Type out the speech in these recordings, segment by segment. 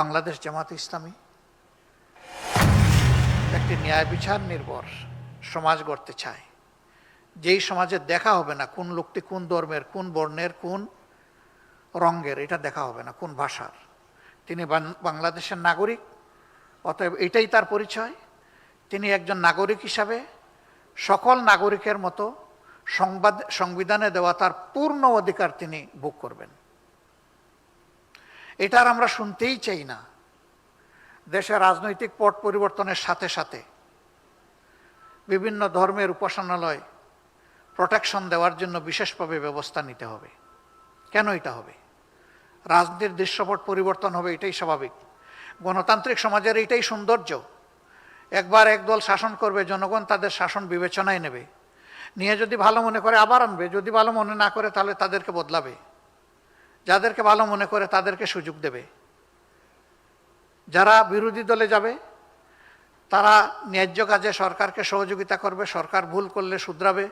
বাংলাদেশ জামাত ইসলামী। একটি ন্যায় বিচার নির্ভর সমাজ গড়তে চায়। যেই সমাজে দেখা হবে না কোন লোকটি কোন ধর্মের, কোন বর্ণের, কোন রঙ্গের এটা দেখা হবে না, কোন ভাষার। তিনি বাংলাদেশের নাগরিক, অতএব এটাই তার পরিচয়। তিনি একজন নাগরিক হিসাবে সকল নাগরিকের মতো সংবাদ, সংবিধানে দেওয়া তার পূর্ণ অধিকার তিনি ভোগ করবেন। এটার আমরা শুনতেই চাই না। দেশের রাজনৈতিক পট পরিবর্তনের সাথে সাথে বিভিন্ন ধর্মের উপাসনালয় প্রোটেকশন দেওয়ার জন্য বিশেষভাবে ব্যবস্থা নিতে হবে। কেন এটা হবে? রাজনীতির দৃশ্যপট পরিবর্তন হবে, এটাই স্বাভাবিক। গণতান্ত্রিক সমাজের এটাই সৌন্দর্য। একবার একদল শাসন করবে, জনগণ তাদের শাসন বিবেচনায় নেবে। নিয়ে যদি ভালো মনে করে আবার আনবে, যদি ভালো মনে না করে তাহলে তাদেরকে বদলাবে। যাদেরকে ভালো মনে করে তাদেরকে সুযোগ দেবে। যারা বিরোধী দলে যাবে, তারা ন্যায্য কাজে সরকারকে সহযোগিতা করবে, সরকার ভুল করলে শুধরাবে,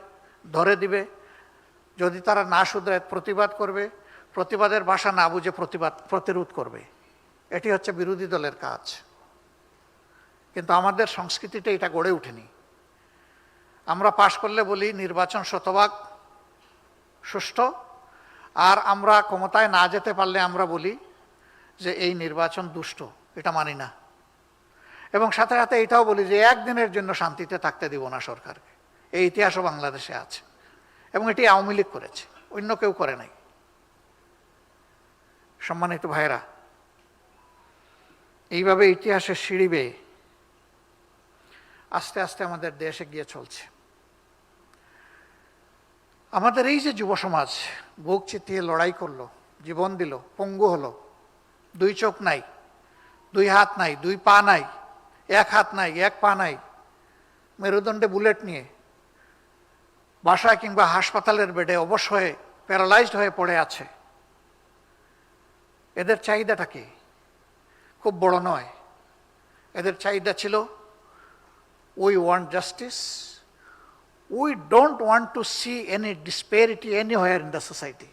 ধরে দিবে। যদি তারা না শুধরায়, প্রতিবাদ করবে, প্রতিবাদের ভাষা না বুঝে প্রতিবাদ, প্রতিরোধ করবে। এটি হচ্ছে বিরোধী দলের কাজ। কিন্তু আমাদের সংস্কৃতিতে এটা গড়ে ওঠেনি। আমরা পাশ করলে বলি, নির্বাচন শতভাগ সুষ্ঠু আর আমরা ক্ষমতায় না যেতে পারলে আমরা বলি যে এই নির্বাচন দুষ্ট, এটা মানি না। এবং সাথে সাথে এটাও বলি যে একদিনের জন্য শান্তিতে থাকতে দিব না সরকারকে। এই ইতিহাসও বাংলাদেশে আছে এবং এটি আওয়ামী লীগ করেছে, অন্য কেউ করে নাই। সম্মানিত ভাইরা এইভাবে ইতিহাসের সিঁড়ি বেয়ে আস্তে আস্তে আমাদের দেশে এগিয়ে চলছে। আমাদের এই যে যুব সমাজ বুক চিতিয়ে লড়াই করল, জীবন দিল, পঙ্গু হলো, দুই চোখ নাই, দুই হাত নাই, দুই পা নাই, এক হাত নাই, এক পা নাই, মেরুদণ্ডে বুলেট নিয়ে বাসায় কিংবা হাসপাতালের বেডে অবশ হয়ে, প্যারালাইজড হয়ে পড়ে আছে। এদের চাহিদাটা কি? খুব বড় নয়। এদের চাহিদা ছিল we want justice don't want to see any disparity anywhere in the society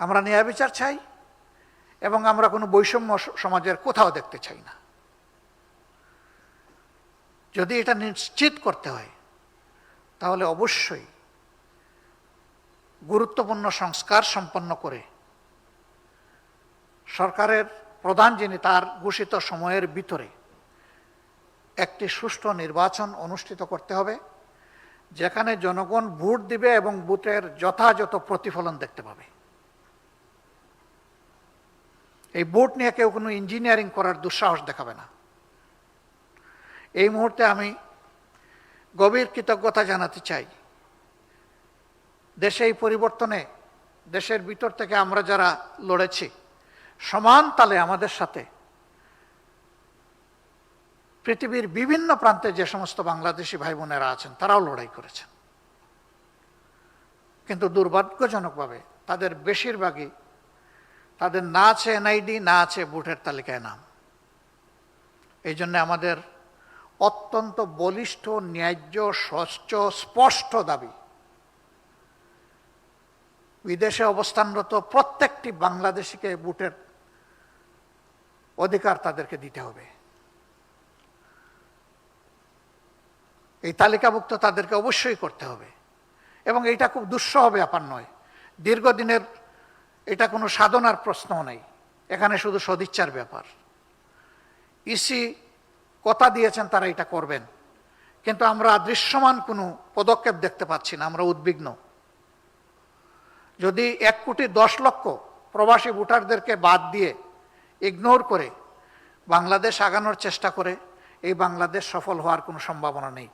আমরা ন্যায় বিচার চাই এবং আমরা কোনো বৈষম্য সমাজের কোথাও দেখতে চাই না। যদি এটা নিশ্চিত করতে হয়, তাহলে অবশ্যই গুরুত্বপূর্ণ সংস্কার সম্পন্ন করে সরকারের প্রধান যিনি তার ঘোষিত সময়ের ভিতরে একটি সুষ্ঠু নির্বাচন অনুষ্ঠিত করতে হবে, যেখানে জনগণ ভোট দিবে এবং ভোটের যথাযথ প্রতিফলন দেখতে পাবে। এই ভোট নিয়ে কেউ কোনো ইঞ্জিনিয়ারিং করার দুঃসাহস দেখাবে না। এই মুহূর্তে আমি গভীর কৃতজ্ঞতা জানাতে চাই, দেশে এই পরিবর্তনে দেশের ভিতর থেকে আমরা যারা লড়েছি, সমান তালে আমাদের সাথে পৃথিবীর বিভিন্ন প্রান্তে যে সমস্ত বাংলাদেশি ভাই বোনেরা আছেন, তারাও লড়াই করেছেন। কিন্তু দুর্ভাগ্যজনকভাবে তাদের বেশিরভাগই তাদের না আছে এনআইডি, না আছে ভোটের তালিকায় নাম। এই জন্য আমাদের অত্যন্ত বলিষ্ঠ, ন্যায্য, স্বচ্ছ, স্পষ্ট দাবি, বিদেশে অবস্থানরত প্রত্যেকটি বাংলাদেশিকে বুটের অধিকার তাদেরকে দিতে হবে। এই তালিকাভুক্ত তাদেরকে অবশ্যই করতে হবে। এবং এটা খুব দুঃসহ ব্যাপার নয়। দীর্ঘদিনের এটা কোনো সাধনার প্রশ্নও নেই। এখানে শুধু সদিচ্ছার ব্যাপার। ইসি কথা দিয়েছেন তারা এটা করবেন। কিন্তু আমরা দৃশ্যমান কোনো পদক্ষেপ দেখতে পাচ্ছি না, আমরা উদ্বিগ্ন। যদি এক কোটি দশ লক্ষ প্রবাসী ভোটারদেরকে বাদ দিয়ে ইগনোর করে বাংলাদেশ আগানোর চেষ্টা করে, এই বাংলাদেশ সফল হওয়ার কোনো সম্ভাবনা নেই।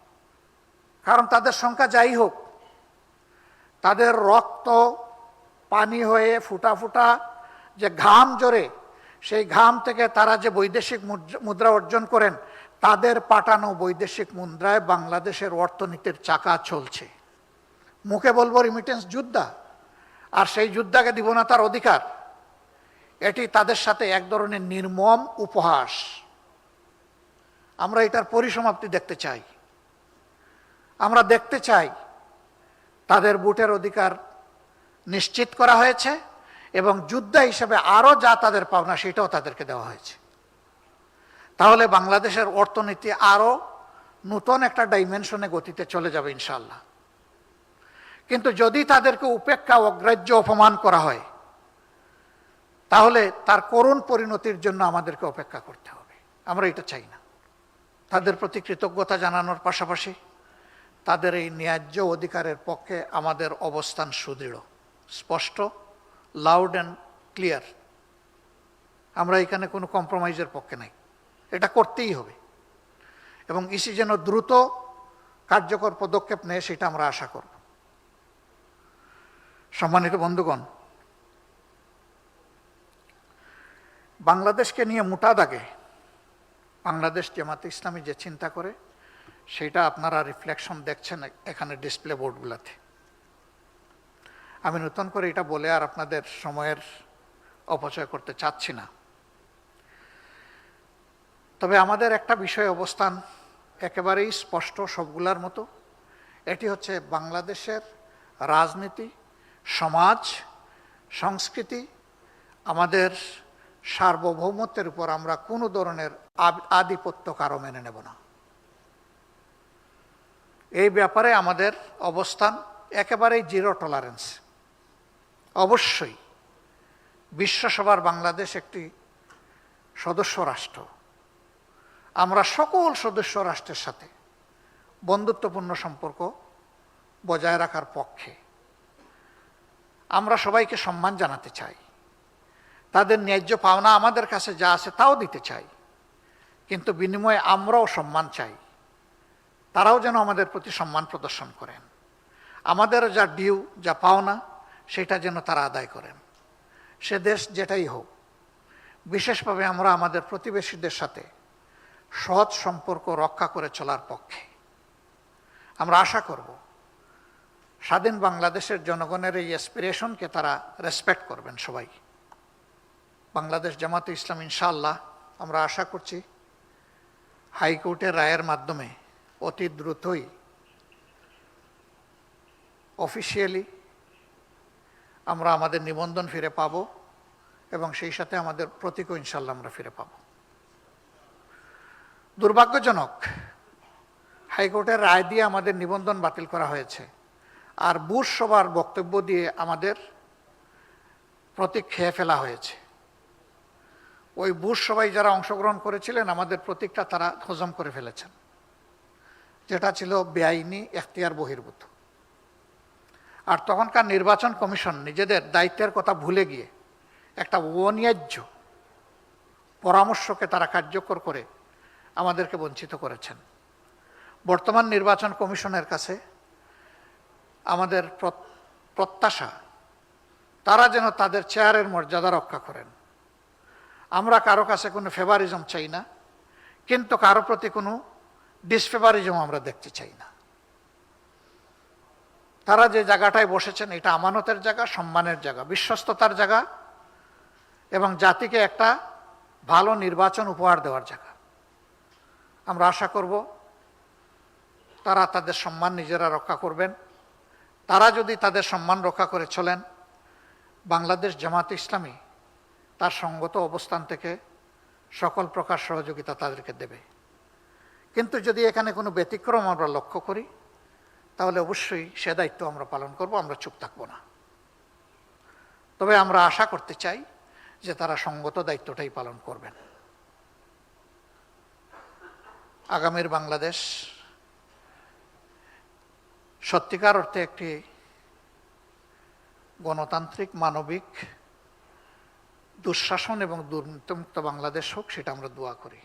কারণ তাদের সংখ্যা যাই হোক, তাদের রক্ত পানি হয়ে ফুটা ফুটা যে ঘাম জোরে, সেই ঘাম থেকে তারা যে বৈদেশিক মুদ্রা- অর্জন করেন, তাদের পাঠানো বৈদেশিক মুদ্রায় বাংলাদেশের অর্থনীতির চাকা চলছে। মুখে বলব রিমিটেন্স যোদ্ধা, আর সেই যোদ্ধাকে দিব না তার অধিকার। এটি তাদের সাথে এক ধরনের নির্মম উপহাস। আমরা এটার পরিসমাপ্তি দেখতে চাই। আমরা দেখতে চাই, তাদের বুটের অধিকার নিশ্চিত করা হয়েছে এবং যোদ্ধা হিসেবে আরও যা তাদের পাওনা সেটাও তাদেরকে দেওয়া হয়েছে। তাহলে বাংলাদেশের অর্থনীতি আরও নতুন একটা ডাইমেনশনে গতিতে চলে যাবে ইনশাল্লাহ কিন্তু যদি তাদেরকে উপেক্ষা অগ্রাহ্য অপমান করা হয়, তাহলে তার করুণ পরিণতির জন্য আমাদেরকে অপেক্ষা করতে হবে। আমরা এটা চাই না। তাদের প্রতি কৃতজ্ঞতা জানানোর পাশাপাশি তাদের এই ন্যায্য অধিকারের পক্ষে আমাদের অবস্থান সুদৃঢ়, স্পষ্ট লাউড অ্যান্ড ক্লিয়ার আমরা এখানে কোনো কম্প্রোমাইজের পক্ষে নাই। এটা করতেই হবে। এবং ইসি যেন দ্রুত কার্যকর পদক্ষেপ নেয়, সেটা আমরা আশা করব। সম্মানিত বন্ধুগণ, বাংলাদেশকে নিয়ে মোটা দাগে বাংলাদেশ জামাতে ইসলামী যে চিন্তা করে সেটা আপনারা রিফ্লেকশন দেখছেন এখানে ডিসপ্লে বোর্ডগুলোতে আমি নতুন করে এটা বলে আর আপনাদের সময়ের অপচয় করতে চাচ্ছি না। তবে আমাদের একটা বিষয় অবস্থান একেবারেই স্পষ্ট সবগুলার মতো। এটি হচ্ছে বাংলাদেশের রাজনীতি, সমাজ, সংস্কৃতি, আমাদের সার্বভৌমত্বের উপর আমরা কোনো ধরনের আধিপত্য কারও মেনে নেব না। এই ব্যাপারে আমাদের অবস্থান একেবারেই জিরো টলারেন্স। অবশ্যই বিশ্বসভার বাংলাদেশ একটি সদস্য রাষ্ট্র। আমরা সকল সদস্য রাষ্ট্রের সাথে বন্ধুত্বপূর্ণ সম্পর্ক বজায় রাখার পক্ষে। আমরা সবাইকে সম্মান জানাতে চাই। তাদের ন্যায্য পাওনা আমাদের কাছে যা আছে তাও দিতে চাই। কিন্তু বিনিময়ে আমরাও সম্মান চাই। তারাও যেন আমাদের প্রতি সম্মান প্রদর্শন করেন। আমাদের যা ডিউ, যা পাওনা, সেটা যেন তারা আদায় করেন। সে দেশ যেটাই হোক, বিশেষভাবে আমরা আমাদের প্রতিবেশীদের সাথে সৎ সম্পর্ক রক্ষা করে চলার পক্ষে। আমরা আশা করব, স্বাধীন বাংলাদেশের জনগণের এই অ্যাসপিরেশনকে তারা রেসপেক্ট করবেন সবাই। বাংলাদেশ জামাতে ইসলাম, ইনশাআল্লাহ, আমরা আশা করছি হাইকোর্টের রায়ের মাধ্যমে অতি দ্রুতই অফিসিয়ালি আমরা আমাদের নিবন্ধন ফিরে পাব এবং সেই সাথে আমাদের প্রতীকও ইনশাল্লাহ আমরা ফিরে পাব। দুর্ভাগ্যজনক হাইকোর্টের রায় দিয়ে আমাদের নিবন্ধন বাতিল করা হয়েছে। আর বুশ সভার বক্তব্য দিয়ে আমাদের প্রতীক খেয়ে ফেলা হয়েছে। ওই বুশ সভায় যারা অংশগ্রহণ করেছিলেন, আমাদের প্রতীকটা তারা হজম করে ফেলেছেন। যেটা ছিল বেআইনি এখতিয়ার বহির্ভূত। আর তখনকার নির্বাচন কমিশন নিজেদের দায়িত্বের কথা ভুলে গিয়ে একটা অন্যায্য পরামর্শকে তারা কার্যকর করে আমাদেরকে বঞ্চিত করেছেন। বর্তমান নির্বাচন কমিশনের কাছে আমাদের প্রত্যাশা, তারা যেন তাদের চেয়ারের মর্যাদা রক্ষা করেন। আমরা কারও কাছে কোনো ফেভারিজম চাই না, কিন্তু কারও প্রতি কোনো ডিসফেভারিজম আমরা দেখতে চাই না। তারা যে জায়গাটায় বসেছেন, এটা আমানতের জায়গা, সম্মানের জায়গা, বিশ্বস্ততার জায়গা এবং জাতিকে একটা ভালো নির্বাচন উপহার দেওয়ার জায়গা। আমরা আশা করব তারা তাদের সম্মান নিজেরা রক্ষা করবেন। তারা যদি তাদের সম্মান রক্ষা করে চলেন, বাংলাদেশ জামাত ইসলামী তার সঙ্গত অবস্থান থেকে সকল প্রকার সহযোগিতা তাদেরকে দেবে। কিন্তু যদি এখানে কোনো ব্যতিক্রম আমরা লক্ষ্য করি, তাহলে অবশ্যই সে দায়িত্ব আমরা পালন করব, আমরা চুপ থাকব না। তবে আমরা আশা করতে চাই যে তারা সঙ্গত দায়িত্বটাই পালন করবেন। আগামীর বাংলাদেশ সত্যিকার অর্থে একটি গণতান্ত্রিক, মানবিক, দুঃশাসন এবং দুর্নীতিমুক্ত বাংলাদেশ হোক, সেটা আমরা দোয়া করি।